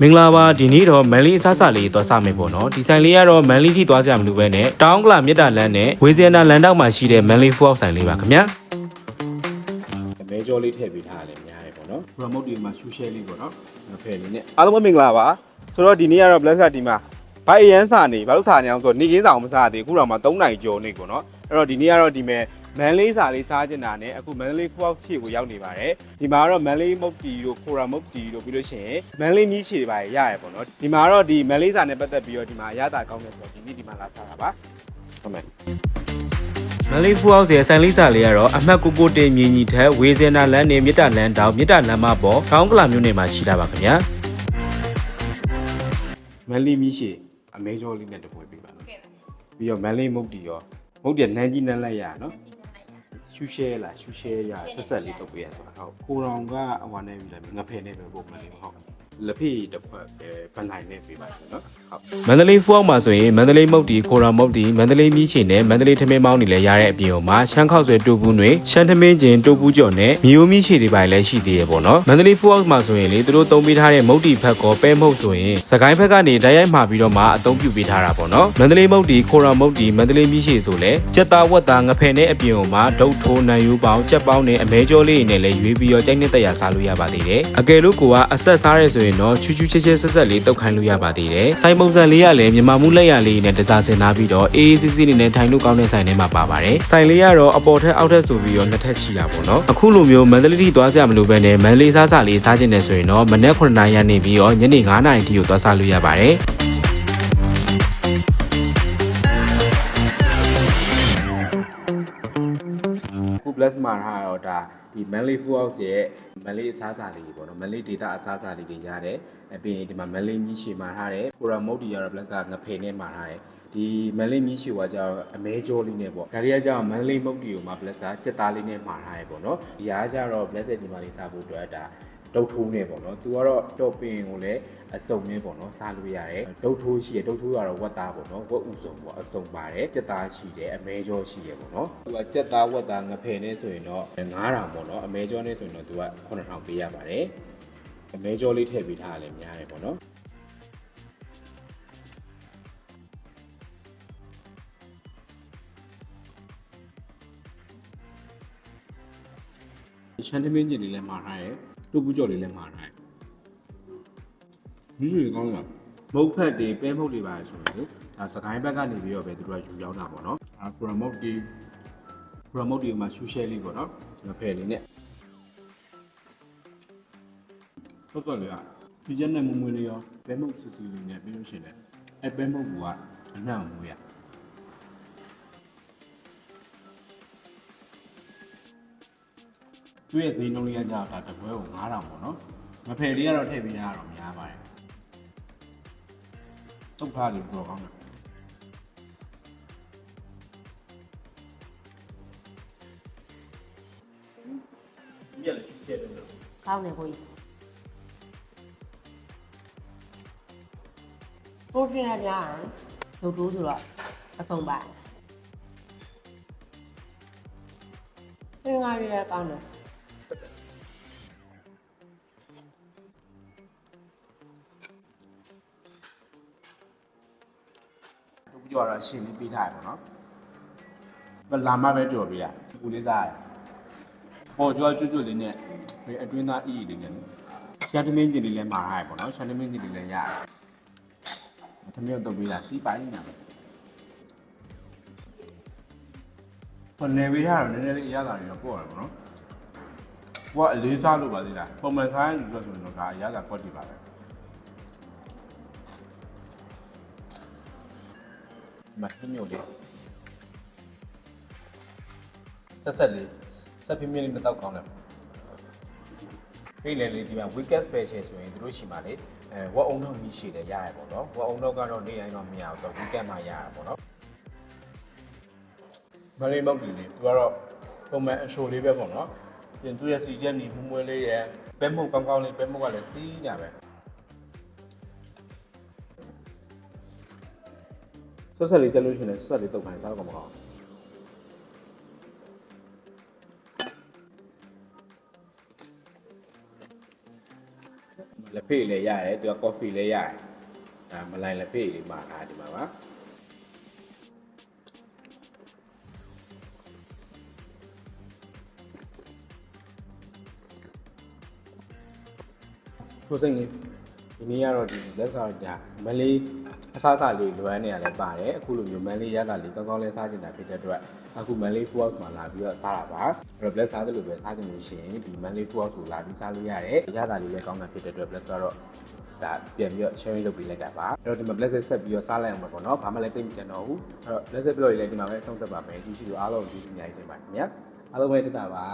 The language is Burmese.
မင်္ဂလာပါဒီနေ့တော့မန်လေးအစားအစာလေးသွားစမယ်ပေါ့နော်ဒီဆိုင်လေးကတော့မန်လေးထိသွားစရာမလိုပဲနဲ့တောင်းကလာမြစ်တာလမ်းနဲ့ဝေဇီယနာလန်တောက်မှာရှိတဲ့မန်လေးဖူးအောက်ဆိုင်လေးပါခင်ဗျာအမဲကြောလေးထည့်ပေးထားတယ်များတယ်ပေါ့နော် promote ဒီမှာရှူရှဲလေးပေါ့နော်ငဖယ်လေးနဲ့အားလုံးပဲမင်္ဂလာပါဆိုတော့ဒီနေ့ကတော့ blaster ဒီမှာဘိုက်အရန်စာနေဘာလို့စာနေအောင်ဆိုတော့နေကင်းစာအောင်မစားသေးဘူးအခုတော့မှ3နိုင်ကျော်နေပေါ့နော်အဲ့တော့ဒီနေ့ကတော့ဒီမဲ့ မန်လေးစာလေးစားကျင်တာနဲ့အခုမန်လေး fox ရှေ့ကိုရောက်နေပါတယ်ဒီမှာကတော့မန်လေးမုတ်တီတို့ခိုရာမုတ်တီတို့ပြီးလို့ရှိရင်မန်လေးမြီးရှေ့တွေပါရရတယ်ပေါ့နော်ဒီမှာကတော့ဒီမန်လေးစာနဲ့ပတ်သက်ပြီးတော့ဒီမှာရတာကောင်းတယ်ဆိုတော့ဒီနေ့ဒီမှာလာစားတာပါဟုတ်မယ်မန်လေးဖူအောက်စီရဲ့ဆိုင်လေးစာလေးကတော့အမှတ်ကိုကိုတင်မြင်းကြီးထက်ဝေစင်နာလမ်းနေမြစ်တာလမ်းတောင်မြစ်တာလမ်းမပေါ်ကောင်းကလာမြို့နယ်မှာရှိတာပါခင်ဗျာမန်လေးမြီးရှေ့အမဲကျော်လေးနဲ့တပွဲပေးပါနော်ကဲပါချင်ပြီးတော့မန်လေးမုတ်တီရောမုတ်တီကနန်းကြီးနန်းလိုက်ရနော်ကြည့်နေလိုက် ရရှူရှဲလားရှူရှဲရဆက်ဆက်လေးတုတ်ပေးရဆိုတာဟုတ်ကိုရောင်ကဟိုနဲ့ပြီးလိုက်ငဖယ်နဲ့ပဲပို့မလေးဟုတ် လက်ဖေးတစ်ဖက်ပဲဗန်နိုင်နဲ့ပေးပါနော်ဟုတ်မန္တလေးဖူးအောင်မှာဆိုရင်မန္တလေးမုတ်တီခိုရာမုတ်တီမန္တလေးမြီးချင်နဲ့မန္တလေးထမင်းမောင်းနေလဲရတဲ့အပြင်မှာရှမ်းခောက်ဆွဲတူပူးတွေရှမ်းထမင်းကျင်တူပူးကြော်နဲ့မြို့မြီးချီတွေပါလည်းရှိသေးရပေါ့နော်မန္တလေးဖူးအောင်မှာဆိုရင်လေသူတို့တုံးပေးထားတဲ့မုတ်တီဖက်ကောပဲမုတ်ဆိုရင်စကိုင်းဖက်ကနေတိုက်ရိုက်မှာပြီးတော့မှအသုံးပြုပေးထားတာပေါ့နော်မန္တလေးမုတ်တီခိုရာမုတ်တီမန္တလေးမြီးချီဆိုလဲစက်သားဝက်သားငဖယ်နဲ့အပြင်မှာဒုတ်ထိုးနံယူပေါင်းကြက်ပေါင်းနဲ့အမဲကြောလေးတွေနဲ့လည်းရွေးပြီးတော့ကြိုက်နဲ့တက်ရစားလို့ရပါသေးတယ်အကယ်လို့ကိုကအဆက်စားရဲဆိုရင်တော့ချူချူချစ်ချစ်ဆက်ဆက်လေးတုတ်ခိုင်းလို့ရပါသေးတယ်ဆိုင်ပုံစံလေးကလည်းမြန်မာမှုလက်ရလေးနဲ့တစားစင်ထားပြီးတော့အေးအေးဆေးဆေးလေးနဲ့ထိုင်လို့ကောင်းတဲ့ဆိုင်ထဲမှာပါပါတယ်ဆိုင်လေးကတော့အပေါ်ထက်အောက်ထက်ဆိုပြီးတော့နှစ်ထပ်ရှိတာပေါ့နော်အခုလိုမျိုးမန္တလေးထိသွားစရာမလိုဘဲနဲ့မန္တလေးစားစာလေးစားကျင်တယ်ဆိုရင်တော့မနက်9:00နာရီနေပြီးတော့ညနေ9:00နာရီထိကိုသွားစားလို့ရပါတယ်ခု plus မှာထားတော့ဒါဒီ Manly Food House ရဲ့ Manly အစားအစာလေးပေါ့နော် Manly data အစားအစာလေးတွေရတယ်အပြင်ဒီမှာ Manly မြီးရှည်မှာထားတယ် Pura Mode တွေကတော့ plus ကငဖယ်နဲ့မှာထားတယ်ဒီ Manly မြီးရှည်ကကျတော့အမဲကြောလေးနဲ့ပေါ့ဒါတွေကကျတော့ Manly Mode တွေကိုမှာ plus ကစက်သားလေးနဲ့မှာထားတယ်ပေါ့နော်ဒီအားကျတော့ plus ရဲ့ဒီမှာလေးစားဖို့အတွက်ဒါ ဒုတ်ထိုးနဲ့ပေါ့နော်သူကတော့တော့ပင်ကိုလည်းအစုံနဲ့ပေါ့နော်စားလို့ရတယ်ဒုတ်ထိုးရှိတယ်ဒုတ်ထိုးကတော့ဝက်သားပေါ့နော်ဝက်ဥစုံပေါ့အစုံပါတယ်ကြက်သားရှိတယ်အမဲကြောရှိတယ်ပေါ့နော်သူကကြက်သားဝက်သားငဖယ်နဲ့ဆိုရင်တော့9000ပေါ့နော်အမဲကြောနဲ့ဆိုရင်တော့သူက9000ပေးရပါတယ်အမဲကြောလေးထည့်ပေးထားတာလည်းများတယ်ပေါ့နော် ရှမ်းသမင်းကျင်လေးလည်းမှာထားရဲတူပူကြော်လေးလည်းမှာထားရဲဒီလိုကောင်းလားမုတ်ဖက်တွေပဲမုတ်တွေပါဆိုရင်ကိုဒါစကိုင်းဘက်ကနေပြီးတော့ပဲသူတို့ကယူရောက်တာပေါ့နော်ဒါ promote တွေ promote တွေမှာ social လေးပေါ့နော်ငဖယ်လေးနဲ့တော့တော့လေဒီကျက်နဲ့မမွေးလေးရောပဲမုတ်စစ်စစ်လေးနဲ့ပြီးလို့ရှိရင်လည်းအဲပဲမုတ်ကအနှံ့မွေးရ သူ့ရဲ့ဈေးနှုန်းလေးကကြာတာတပွဲကို9000ပေါ့နော်ငဖယ်လေးကတော့ထည့်ပေးရတော့များပါတယ်တုတ်ထားလေးပြောကောင်းတယ်မြက်လည်းချူချက်တယ်နော်ကောင်းတယ်ကိုကြီးပရိုတင်းရကြဒုတ်တိုးဆိုတော့အဆုံးပါတယ်သင်္ကားရရကောင်းတယ် ကြော်တော့ရှင်လေးပေးထားရပေါ့နော်။ဘယ်လာမပဲကြော်ပေးရ။ကိုလေးစားရ။ပေါ်ကြောကျွတ်ကျွတ်လေးနဲ့ဘယ်အတွင်းသားအီးလေးနဲ့ရှမ်းသမင်းကျင်လေးလည်းမှာထားရပေါ့နော်။ရှမ်းသမင်းကျင်လေးလည်းရတယ်။သမင်းတော့ပေးတာစီးပိုင်းနေတာပဲ။ဟိုနေပေးထားတော့နည်းနည်းလေးအရသာတွေတော့ပေါ့တယ်ပေါ့နော်။ဟိုကအလေးစားလို့ပါသေးလား။ပုံမှန်စားရင်လို့ဆိုရင်တော့ဒါအရသာကွက်တည်ပါပဲ။ မဟင်းမျိုးလေးဆက်ဆက်လေးဆက်ပြင်းပြင်းလေးမတော့ကောင်းတယ်ဖိလေလေးဒီမှာ weekend special ဆိုရင်တို့ရှိမှလေအဲဝက်အုံတော့မြည်ရှိတယ်ရရပေါ့နော်ဝက်အုံတော့ကတော့နေ့တိုင်းတော့မရဘူးတော့ weekend မှာရရပေါ့နော်မလေးမောက်ကြီးလေးသူကတော့ပုံမှန်အရှိုလေးပဲပေါ့နော်ပြင်သူရဲ့စီချက်နေမွမွေးလေးရဲ့ပဲမုတ်ကောင်းကောင်းလေးပဲမုတ်ကလည်းသီးညာပဲ ဆက်ဆက်လေးတက်လို့ရှိရင်ဆက်ဆက်လေးတုတ်ခိုင်းစားတော့မကောင်းလက်ဖေးဖေးလည်းရတယ်သူက coffee လည်းရတယ်ဒါမလိုက်လက်ဖေးလေးမှာဒါဒီမှာပါဆိုစိတ်လေး ဒီနေ့ကတော့ဒီလက်ဆောင်ကြမလေးအစားအစာလေးလွမ်းနေရလဲပါတယ်အခုလိုမျိုးမန်လေးရတာလေးကောင်းကောင်းလဲစားချင်တာဖြစ်တဲ့အတွက်အခုမန်လေး food house မှာလာပြီးတော့စားတာပါအဲ့တော့ bless စားတယ်လို့ပဲစားချင်လို့ရှိရင်ဒီမန်လေး food house ကိုလာပြီးစားလို့ရတယ်ရတာလေးလည်းကောင်းတာဖြစ်တဲ့အတွက် bless ကတော့ဒါပြန်ပြီးတော့ sharing လုပ်ပေးလိုက်တာပါအဲ့တော့ဒီမှာ bless ဆက်ပြီးတော့စားလိုက်အောင်ပါပေါ့နော်ဘာမှလည်းသိမကြံတော့ဘူးအဲ့တော့ bless ပြောရည်လည်းဒီမှာပဲဆုံးသက်ပါမယ်ဒီရှိလို့အားလုံးဒီစီအများကြီးတင်ပါတယ်ခင်ဗျာအားလုံးပဲတက်တာပါ